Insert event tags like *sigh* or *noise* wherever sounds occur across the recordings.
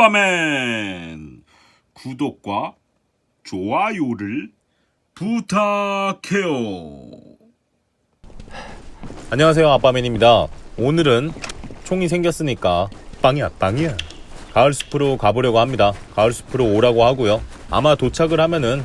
아빠맨. 구독과 좋아요를 부탁해요. 안녕하세요 아빠맨입니다. 오늘은 총이 생겼으니까 빵이야 빵이야. 가을 숲으로 가보려고 합니다. 가을 숲으로 오라고 하고요. 아마 도착을 하면은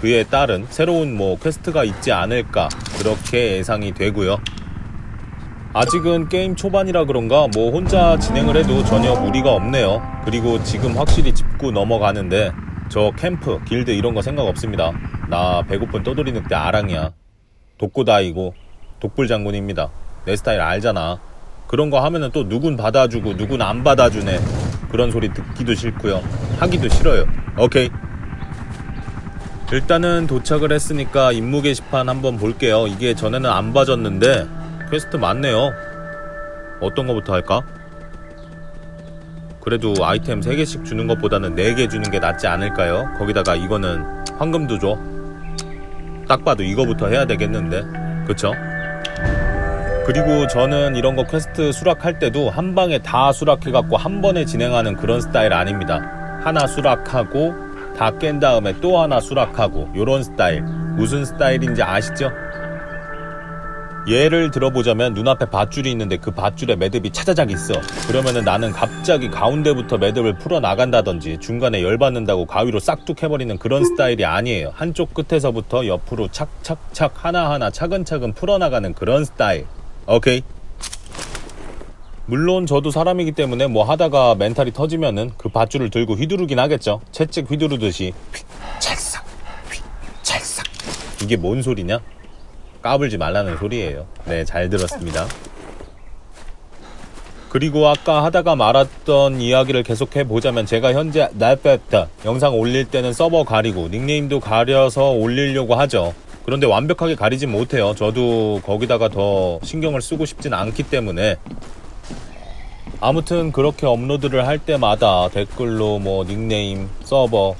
그에 따른 새로운 뭐 퀘스트가 있지 않을까 그렇게 예상이 되고요 아직은 게임 초반이라 그런가 뭐 혼자 진행을 해도 전혀 무리가 없네요 그리고 지금 확실히 짚고 넘어가는데 저 캠프 길드 이런 거 생각 없습니다 나 배고픈 떠돌이 늑대 아랑이야 독고다이고 독불 장군입니다. 내 스타일 알잖아. 그런 거 하면은 또 누군 받아주고 누군 안 받아주네. 그런 소리 듣기도 싫고요. 하기도 싫어요. 오케이. 일단은 도착을 했으니까 임무 게시판 한번 볼게요. 이게 전에는 안 봐줬는데 퀘스트 많네요. 어떤 거부터 할까? 그래도 아이템 3개씩 주는 것보다는 4개 주는 게 낫지 않을까요? 거기다가 이거는 황금도 줘. 딱 봐도 이거부터 해야 되겠는데. 그쵸? 그리고 저는 이런 거 퀘스트 수락할 때도 한 방에 다 수락해갖고 한 번에 진행하는 그런 스타일 아닙니다. 하나 수락하고 다 깬 다음에 또 하나 수락하고 요런 스타일. 무슨 스타일인지 아시죠? 예를 들어보자면 눈앞에 밧줄이 있는데 그 밧줄에 매듭이 차자작 있어. 그러면은 나는 갑자기 가운데부터 매듭을 풀어 나간다든지 중간에 열받는다고 가위로 싹둑 해버리는 그런 스타일이 아니에요. 한쪽 끝에서부터 옆으로 착착착 하나하나 차근차근 풀어나가는 그런 스타일. 오케이? 물론 저도 사람이기 때문에 뭐 하다가 멘탈이 터지면은 그 밧줄을 들고 휘두르긴 하겠죠. 채찍 휘두르듯이 휙 찰싹 휙 찰싹 이게 뭔 소리냐? 까불지 말라는 소리예요. 네, 잘 들었습니다. 그리고 아까 하다가 말았던 이야기를 계속해 보자면 제가 현재 날빼다 영상 올릴 때는 서버 가리고 닉네임도 가려서 올리려고 하죠. 그런데 완벽하게 가리진 못해요. 저도 거기다가 더 신경을 쓰고 싶진 않기 때문에 아무튼 그렇게 업로드를 할 때마다 댓글로 뭐 닉네임, 서버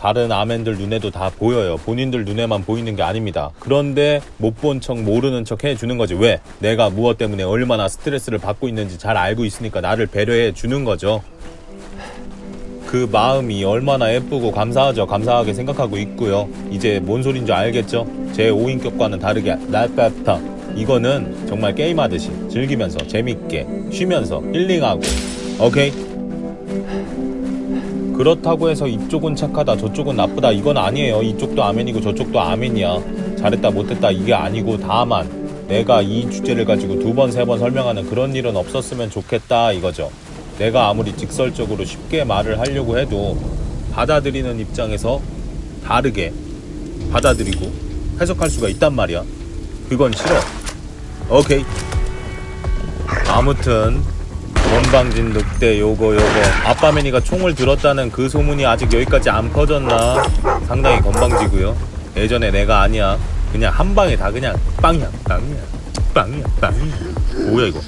다른 아멘들 눈에도 다 보여요. 본인들 눈에만 보이는 게 아닙니다. 그런데 못 본 척 모르는 척 해주는 거지. 왜? 내가 무엇 때문에 얼마나 스트레스를 받고 있는지 잘 알고 있으니까 나를 배려해 주는 거죠. 그 마음이 얼마나 예쁘고 감사하죠. 감사하게 생각하고 있고요. 이제 뭔 소린지 알겠죠? 제 5인격과는 다르게 날빠타 이거는 정말 게임하듯이 즐기면서 재밌게 쉬면서 힐링하고 오케이? 그렇다고 해서 이쪽은 착하다 저쪽은 나쁘다 이건 아니에요. 이쪽도 아멘이고 저쪽도 아멘이야. 잘했다 못했다 이게 아니고 다만 내가 이 주제를 가지고 두 번 세 번 설명하는 그런 일은 없었으면 좋겠다 이거죠. 내가 아무리 직설적으로 쉽게 말을 하려고 해도 받아들이는 입장에서 다르게 받아들이고 해석할 수가 있단 말이야. 그건 싫어. 오케이. 아무튼 건방진 늑대 요거 요거. 아빠매니가 총을 들었다는 그 소문이 아직 여기까지 안 퍼졌나? 상당히 건방지고요. 예전에 내가 아니야. 그냥 한 방에 다 그냥 빵이야 빵이야. 빵이야 빵이야. 뭐야 이거?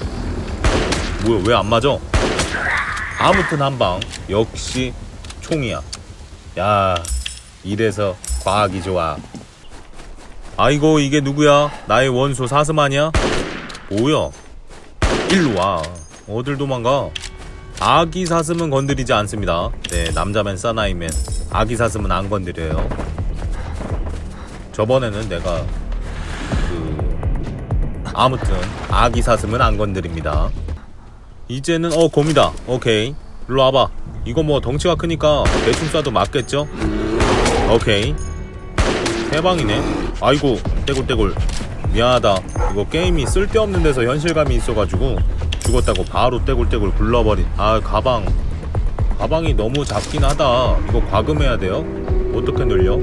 뭐야 왜 안 맞아? 아무튼 한 방. 역시 총이야. 야 이래서 과학이 좋아. 아이고 이게 누구야? 나의 원소 사슴 아니야? 뭐야? 일로 와 어딜 도망가? 아기 사슴은 건드리지 않습니다. 네, 남자맨 사나이맨 아기 사슴은 안 건드려요. 저번에는 내가 그 아무튼 아기 사슴은 안 건드립니다. 이제는 어 곰이다. 오케이. 일로 와봐. 이거 뭐 덩치가 크니까 대충 쏴도 맞겠죠? 오케이. 세 방이네. 아이고 떼굴떼굴. 미안하다. 이거 게임이 쓸데없는 데서 현실감이 있어가지고 죽었다고 바로 떼굴떼굴 굴러버린 아 가방. 가방이 너무 작긴 하다. 이거 과금해야 돼요? 어떻게 늘려?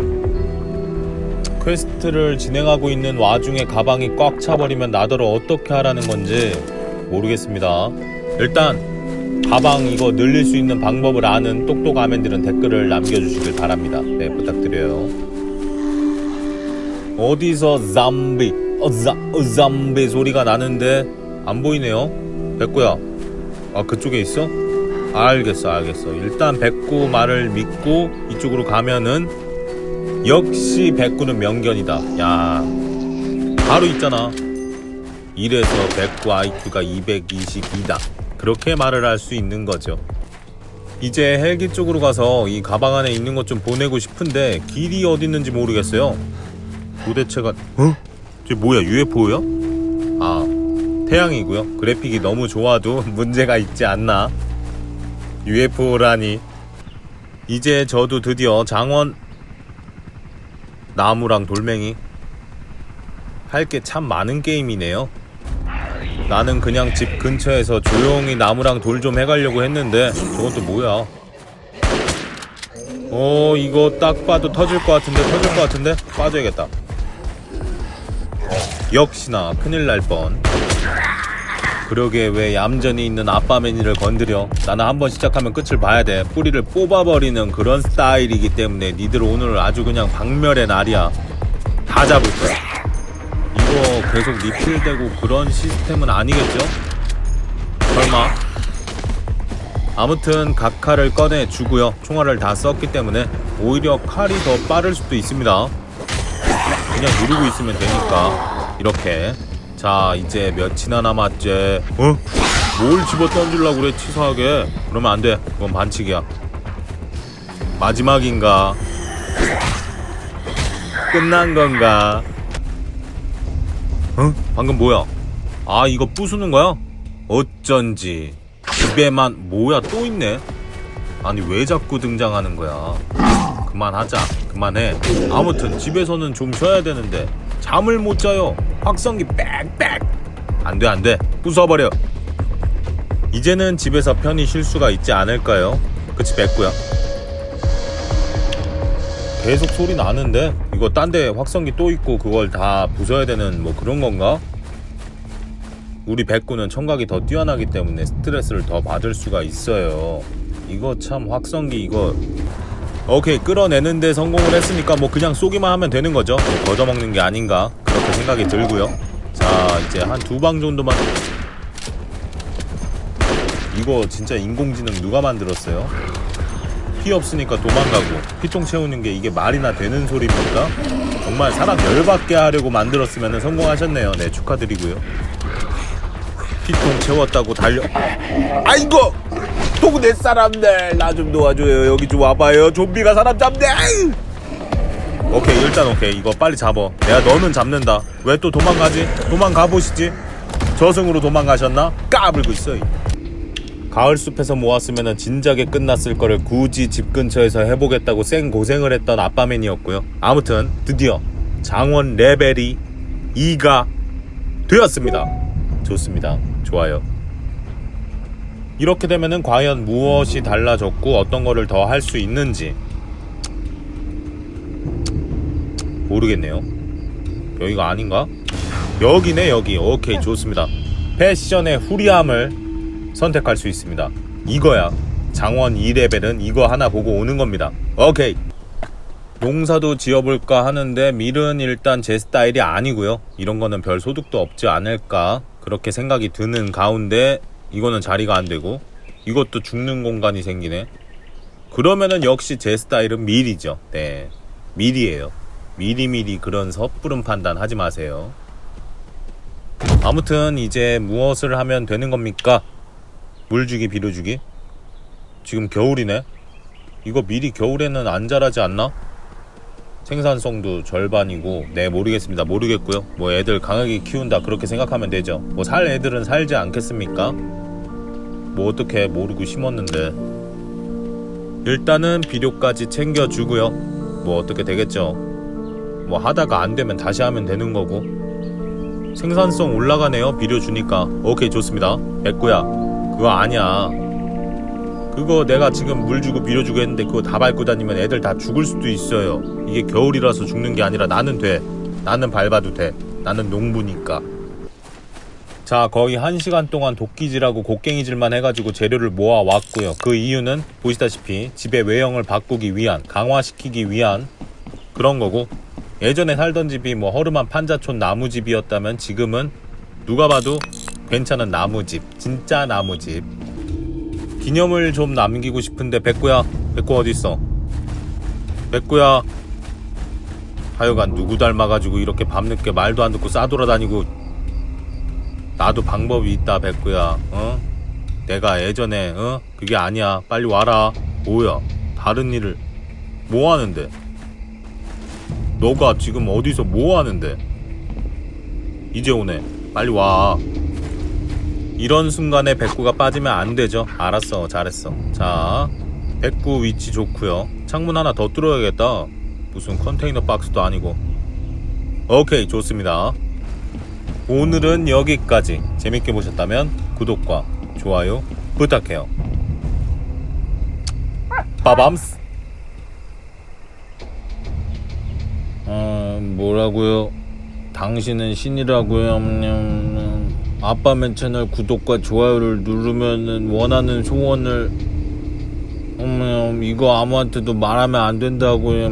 퀘스트를 진행하고 있는 와중에 가방이 꽉 차버리면 나더러 어떻게 하라는 건지 모르겠습니다. 일단 가방 이거 늘릴 수 있는 방법을 아는 똑똑 아멘들은 댓글을 남겨주시길 바랍니다. 네 부탁드려요. 어디서 잠비 어, 자, 어, 잠비 소리가 나는데 안 보이네요 백구야 아 그쪽에 있어? 알겠어 알겠어 일단 백구 말을 믿고 이쪽으로 가면은 역시 백구는 명견이다 야 바로 있잖아 이래서 백구 IQ가 222다. 그렇게 말을 할 수 있는 거죠. 이제 헬기 쪽으로 가서 이 가방 안에 있는 것 좀 보내고 싶은데 길이 어디 있는지 모르겠어요. 도대체가 어? 저 뭐야 UFO야? 아 태양이고요. 그래픽이 너무 좋아도 *laughs* 문제가 있지 않나? UFO라니. 이제 저도 드디어 장원 나무랑 돌멩이 할 게 참 많은 게임이네요. 나는 그냥 집 근처에서 조용히 나무랑 돌 좀 해가려고 했는데 또 뭐야? 어 이거 딱 봐도 터질 것 같은데 터질 것 같은데 빠져야겠다. 역시나 큰일 날 뻔. 그러게 왜 얌전히 있는 아빠 매니를 건드려? 나는 한번 시작하면 끝을 봐야 돼. 뿌리를 뽑아버리는 그런 스타일이기 때문에 니들 오늘 아주 그냥 박멸의 날이야. 다 잡을 거야. 이거 계속 리필되고 그런 시스템은 아니겠죠? 설마? 아무튼 각 칼을 꺼내 주고요. 총알을 다 썼기 때문에 오히려 칼이 더 빠를 수도 있습니다. 그냥 누르고 있으면 되니까. 이렇게 자 이제 몇이나 남았지? 어? 뭘 집어 던질라고 그래 치사하게? 그러면 안돼. 그건 반칙이야. 마지막인가? 끝난 건가? 어? 방금 뭐야? 아 이거 부수는 거야? 어쩐지. 집에만 뭐야 또 있네? 아니 왜 자꾸 등장하는 거야? 그만하자. 그만해. 아무튼 집에서는 좀 쉬어야 되는데 잠을 못 자요. 확성기 빽빽. 안돼 안돼. 부숴버려. 이제는 집에서 편히 쉴 수가 있지 않을까요? 그치 뺐구야. 계속 소리 나는데? 이거 딴 데 확성기 또 있고 그걸 다 부숴야 되는 뭐 그런 건가? 우리 백구는 청각이 더 뛰어나기 때문에 스트레스를 더 받을 수가 있어요. 이거 참 확성기 이거 오케이 끌어내는데 성공을 했으니까 뭐 그냥 쏘기만 하면 되는 거죠. 뭐 걷어먹는 게 아닌가 그렇게 생각이 들고요. 자 이제 한 두 방 정도만. 이거 진짜 인공지능 누가 만들었어요? 피 없으니까 도망가고 피통 채우는 게 이게 말이나 되는 소리입니까? 정말 사람 열받게 하려고 만들었으면 성공하셨네요. 네 축하드리고요. 피통 채웠다고 달려. 아이고 동네 사람들. 나 좀 도와줘요. 여기 좀 와봐요. 좀비가 사람 잡네. 오케이 일단 오케이. 이거 빨리 잡어. 내가 너는 잡는다. 왜 또 도망가지? 도망가 보시지. 저승으로 도망가셨나? 까불고 있어 이. 가을 숲에서 모았으면 진작에 끝났을 거를 굳이 집 근처에서 해보겠다고 생 고생을 했던 아빠맨이었고요. 아무튼 드디어 장원 레벨이 2가 되었습니다. 좋습니다. 좋아요 이렇게 되면은 과연 무엇이 달라졌고 어떤 거를 더 할 수 있는지 모르겠네요. 여기가 아닌가? 여기네 여기. 오케이 좋습니다. 패션의 후리함을 선택할 수 있습니다. 이거야. 장원 2레벨은 이거 하나 보고 오는 겁니다. 오케이. 농사도 지어볼까 하는데 밀은 일단 제 스타일이 아니고요. 이런 거는 별 소득도 없지 않을까 그렇게 생각이 드는 가운데 이거는 자리가 안 되고 이것도 죽는 공간이 생기네. 그러면은 역시 제 스타일은 밀이죠. 네, 밀이에요. 미리미리 그런 섣부른 판단 하지 마세요. 아무튼 이제 무엇을 하면 되는 겁니까? 물 주기, 비료 주기? 지금 겨울이네. 이거 미리 겨울에는 안 자라지 않나? 생산성도 절반이고 네 모르겠습니다 모르겠고요 뭐 애들 강하게 키운다 그렇게 생각하면 되죠 뭐 살 애들은 살지 않겠습니까 뭐 어떻게 모르고 심었는데 일단은 비료까지 챙겨주고요 뭐 어떻게 되겠죠 뭐 하다가 안 되면 다시 하면 되는 거고 생산성 올라가네요 비료 주니까 오케이 좋습니다 백구야 그거 아니야 그거 내가 지금 물 주고 비료 주고 했는데 그거 다 밟고 다니면 애들 다 죽을 수도 있어요. 이게 겨울이라서 죽는 게 아니라 나는 돼. 나는 밟아도 돼. 나는 농부니까. 자, 거의 한 시간 동안 도끼질하고 곡괭이질만 해가지고 재료를 모아 왔고요. 그 이유는 보시다시피 집의 외형을 바꾸기 위한, 강화시키기 위한 그런 거고 예전에 살던 집이 뭐 허름한 판자촌 나무집이었다면 지금은 누가 봐도 괜찮은 나무집, 진짜 나무집. 기념을 좀 남기고 싶은데 백구야 백구 어디 있어 백구야 하여간 누구 닮아가지고 이렇게 밤늦게 말도 안 듣고 싸돌아다니고 나도 방법이 있다 백구야. 어? 내가 예전에 어? 그게 아니야. 빨리 와라. 뭐야? 다른 일을 뭐 하는데? 너가 지금 어디서 뭐 하는데? 이제 오네. 빨리 와. 이런 순간에 백구가 빠지면 안 되죠. 알았어. 잘했어. 자 백구 위치 좋고요. 창문 하나 더 뚫어야겠다. 무슨 컨테이너 박스도 아니고. 오케이 좋습니다 오늘은 여기까지. 재밌게 보셨다면 구독과 좋아요 부탁해요. 빠밤스. 어 뭐라고요? 당신은 신이라고요? 음, 아빠맨 채널 구독과 좋아요를 누르면은 원하는 소원을 음, 이거 아무한테도 말하면 안 된다고요